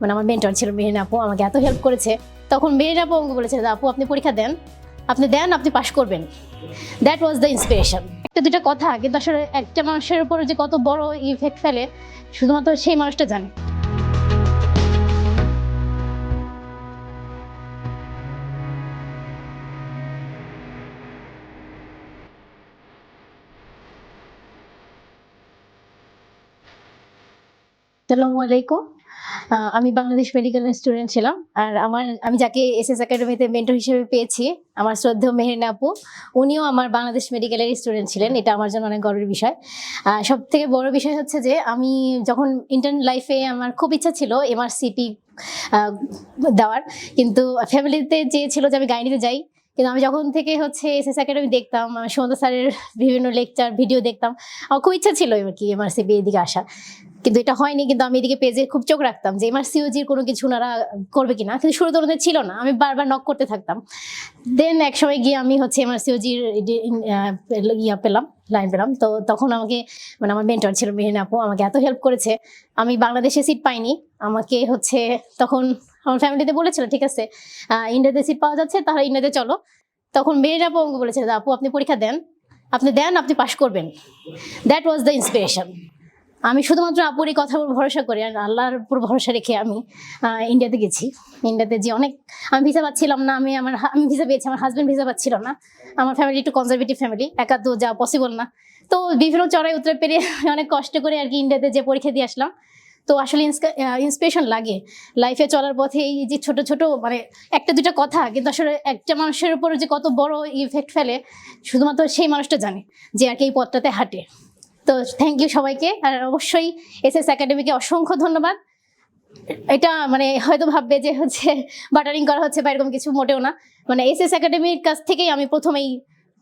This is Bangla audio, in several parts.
মানে আমার মেন্টর ছিল মেহেরিন আপু, আমাকে এত হেল্প করেছে। তখন মেহেরিন আপু আমাকে বলেছে আপু, আপনি পরীক্ষা দেন। আপনি দেন, আপনি পাশ করবেন। দ্যাট ওয়াজ দ্য ইন্সপিরেশন একটা দুটা কথা, কিন্তু আসলে একটা মানুষের উপর যে কত বড় ইফেক্ট ফেলে, শুধুমাত্র সেই মানুষটা জানে। আসসালামু আলাইকুম। আমি বাংলাদেশ মেডিকেল স্টুডেন্ট ছিলাম, আর আমার, আমি যাকে এস এস একাডেমিতে মেন্টর হিসেবে পেয়েছি, আমার শ্রদ্ধেয় মেহেরিন আপু, উনিও আমার বাংলাদেশ মেডিকেলের স্টুডেন্ট ছিলেন, এটা আমার জন্য অনেক গর্বের বিষয়। সব থেকে বড় বিষয় হচ্ছে যে, আমি যখন ইন্টার্ন লাইফে আমার খুব ইচ্ছা ছিল এমআরসিপি দেওয়ার, কিন্তু ফ্যামিলিতে চেয়েছিল যে আমি গাইনিতে যাই, কিন্তু আমি যখন থেকে হচ্ছে এস এস একাডেমি দেখতাম সুমন্ত স্যারের বিভিন্ন লেকচার ভিডিও দেখতাম, আমার খুব ইচ্ছা ছিল আর কি এমআরসিপি এদিকে আসা কিন্তু এটা হয়নি, কিন্তু আমি এদিকে পেজে খুব চোখ রাখতাম যে এমআর সিওজির কোনো কিছু ওনারা করবে কিনা। কিন্তু শুরুতে ওনাদের ছিল না, আমি বারবার নক করতে থাকতাম। দেন এক সময় গিয়ে আমি হচ্ছে এমআর সিওজির ইয়া পেলাম লাইন পেলাম। তো তখন আমাকে মানে আমার মেন্টর ছিল মেহেরিন আপু, আমাকে এত হেল্প করেছে। আমি বাংলাদেশে সিট পাইনি, আমাকে হচ্ছে তখন আমার ফ্যামিলিতে বলেছিল, ঠিক আছে ইন্ডিয়াতে সিট পাওয়া যাচ্ছে, তাহলে ইন্ডিয়াতে চলো। তখন মেহেরিন আপু আমাকে বলেছে আপু, আপনি পরীক্ষা দেন, আপনি দেন, আপনি পাশ করবেন। দ্যাট ওয়াজ দ্য ইন্সপিরেশন আমি শুধুমাত্র আপুর এই কথার উপর ভরসা করি আর আল্লাহর উপর ভরসা রেখে আমি ইন্ডিয়াতে গেছি। ইন্ডিয়াতে যে অনেক, আমি ভিসা পাচ্ছিলাম না, আমি আমার আমি ভিসা পেয়েছি, আমার হাজব্যান্ড ভিসা পাচ্ছিল না। আমার ফ্যামিলি একটু কনজারভেটিভ ফ্যামিলি একা তো যাওয়া পসিবল না। তো বিভিন্ন চড়াই উতরে পেরে অনেক কষ্ট করে আর কি ইন্ডিয়াতে যে পরীক্ষা দিয়ে আসলাম। তো আসলে ইন্সপিরেশন লাগে। লাইফে চলার পথে এই যে ছোট ছোট মানে একটা দুটা কথা, কিন্তু আসলে একটা মানুষের উপর যে কত বড় ইফেক্ট ফেলে, শুধুমাত্র সেই মানুষটা জানে যে আর কি এই পথটাতে হাঁটে। তো থ্যাংক ইউ সবাইকে। আর অবশ্যই এস এস একাডেমিকে অসংখ্য ধন্যবাদ। এটা মানে হয়তো ভাববে যে হচ্ছে বাটারিং করা হচ্ছে বা এরকম কিছু মোটেও না। মানে এস এস একাডেমির কাছ থেকেই আমি প্রথমেই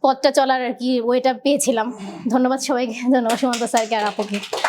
পথটা চলার আর কি ওয়েটা পেয়েছিলাম। ধন্যবাদ সবাইকে। ধন্যবাদ সুমন্ত স্যারকে আর আপুকে।